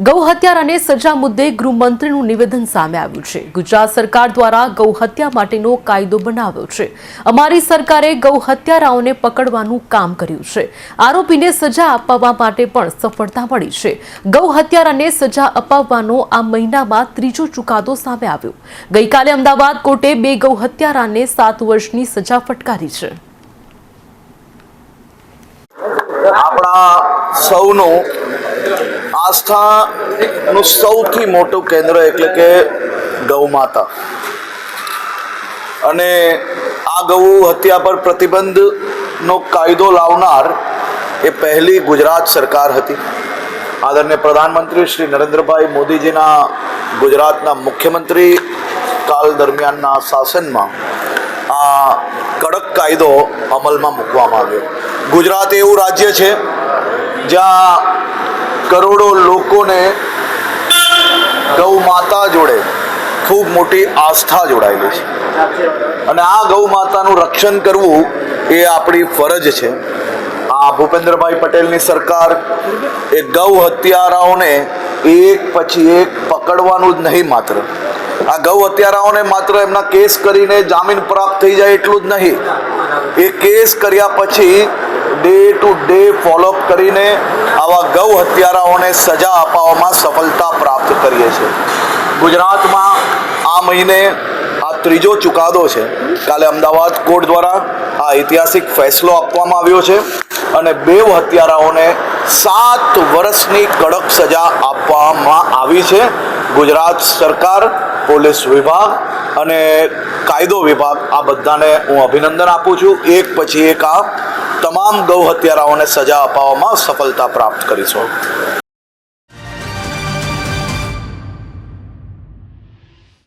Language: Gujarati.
ગૌ અને સજા મુદ્દે ગૃહમંત્રીનું નિવેદન સામે આવ્યું છે. ગુજરાત સરકાર દ્વારા ગૌ હત્યા માટેનો કાયદો બનાવ્યો છે. અમારી સરકારે ગૌ હત્યારાઓને પકડવાનું કામ કર્યું છે. આરોપીને સજા અપાવવા માટે પણ સફળતા મળી છે. ગૌ હત્યારાને સજા અપાવવાનો આ મહિનામાં ત્રીજો ચુકાદો સામે આવ્યો. ગઈકાલે અમદાવાદ કોર્ટે બે ગૌ હત્યારાને સાત વર્ષની સજા ફટકારી છે. આપણા સૌનું આસ્થાનું સૌથી મોટું કેન્દ્ર એટલે કે ગૌ માતા. અને આ ગૌ હત્યા પર પ્રતિબંધનો કાયદો લાવનાર એ પહેલી ગુજરાત સરકાર હતી. આદરણીય પ્રધાનમંત્રી શ્રી નરેન્દ્રભાઈ મોદીજીના ગુજરાતના મુખ્યમંત્રી કાલ દરમિયાનના શાસનમાં આ કડક કાયદો અમલમાં મૂકવામાં આવ્યો. ગુજરાત એવું રાજ્ય છે જ્યાં કરોડો લોકોને ગૌ માતા જોડે ખૂબ મોટી આસ્થા જોડાયેલી છે. અને આ ગૌ માતાનું રક્ષણ કરવું એ આપણી ફરજ છે. આ ભૂપેન્દ્રભાઈ પટેલની સરકાર એ ગૌ હત્યારાઓને એક પછી એક પકડવાનું જ નહીં માત્ર. આ ગૌ હત્યારાઓને માત્ર એમના કેસ કરીને જામીન પ્રાપ્ત થઈ જાય એટલું જ નહીં. એ કેસ કર્યા પછી ડે ટુ ડે ફોલોઅપ કરીને આવા ગૌ હત્યારાઓને સજા અપાવવામાં સફળતા પ્રાપ્ત કરીએ છીએ. ગુજરાતમાં આ મહિને આ ત્રીજો ચુકાદો છે. કાલે અમદાવાદ કોર્ટ દ્વારા આ ઐતિહાસિક ફેસલો આપવામાં આવ્યો છે અને બે હત્યારાઓને સાત વર્ષની કડક સજા આપવામાં આવી છે. ગુજરાત સરકાર, પોલીસ વિભાગ અને કાયદો વિભાગ આ બધાને હું અભિનંદન આપું છું. એક પછી એક આ તમામ ગૌ હત્યારાઓને સજા અપાવવામાં સફળતા પ્રાપ્ત કરીશું.